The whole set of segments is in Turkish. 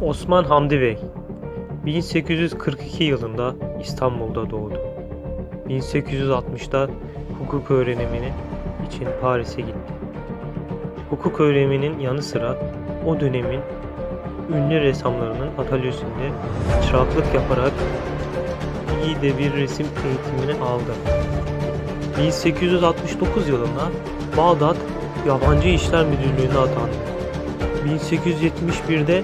Osman Hamdi Bey 1842 yılında İstanbul'da doğdu. 1860'da hukuk öğrenimini için Paris'e gitti. Hukuk öğreniminin yanı sıra o dönemin ünlü ressamlarının atölyesinde çıraklık yaparak iyi de bir resim eğitimini aldı. 1869 yılında Bağdat Yabancı İşler Müdürlüğü'ne atandı. 1871'de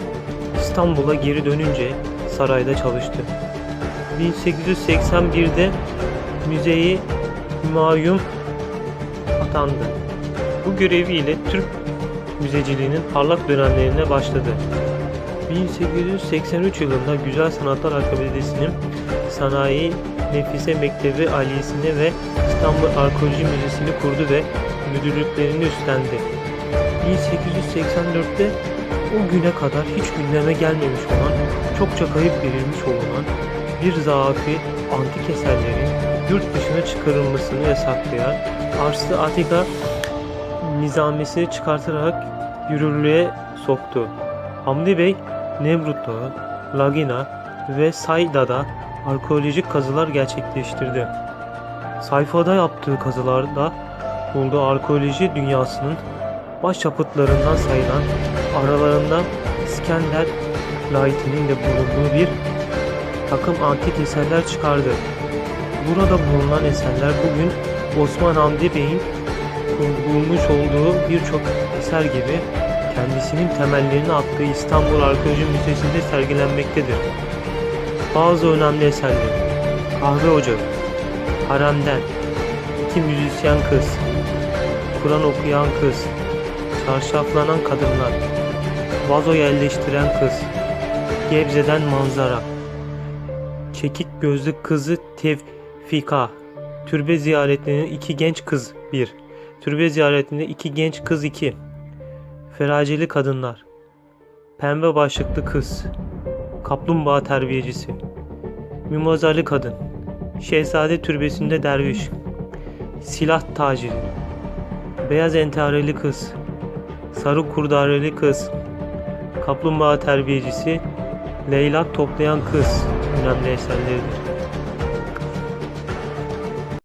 İstanbul'a geri dönünce sarayda çalıştı. 1881'de müzeyi Hümayun atandı. Bu göreviyle Türk müzeciliğinin parlak dönemlerine başladı. 1883 yılında Güzel Sanatlar Akademisi'nin Sanayi Nefise Mektebi Aliyesi'ni ve İstanbul Arkeoloji Müzesi'ni kurdu ve müdürlüklerini üstlendi. 1884'te o güne kadar hiç gündeme gelmemiş olan, çokça kayıp verilmiş olunan bir zaafı antik eserlerin yurt dışına çıkarılmasını yasaklayan Arslı Atika nizamesini çıkartarak yürürlüğe soktu. Hamdi Bey, Nemrut Lagina ve Sayda'da arkeolojik kazılar gerçekleştirdi. Sayfada yaptığı kazılarda bulduğu arkeoloji dünyasının başyapıtlarından sayılan aralarında İskender layitinin de bulunduğu bir takım antik eserler çıkardı. Burada bulunan eserler bugün Osman Hamdi Bey'in bulmuş olduğu birçok eser gibi kendisinin temellerini attığı İstanbul Arkeoloji Müzesi'nde sergilenmektedir. Bazı önemli eserler Kahve Ocağı, Haremden, İki Müzisyen Kız, Kur'an okuyan kız, çarşaflanan kadınlar, vazo yerleştiren kız, Gebze'den manzara, çekik gözlü kızı Tevfika, türbe ziyaretlerinin iki genç kız 1, türbe ziyaretinde iki genç kız 2, feraceli kadınlar, pembe başlıklı kız, kaplumbağa terbiyecisi, mimozali kadın, şehzade türbesinde derviş, silah taciri, beyaz entareli kız, sarı kurdareli kız, kaplumbağa terbiyecisi, leylak toplayan kız. Önemli eserleridir.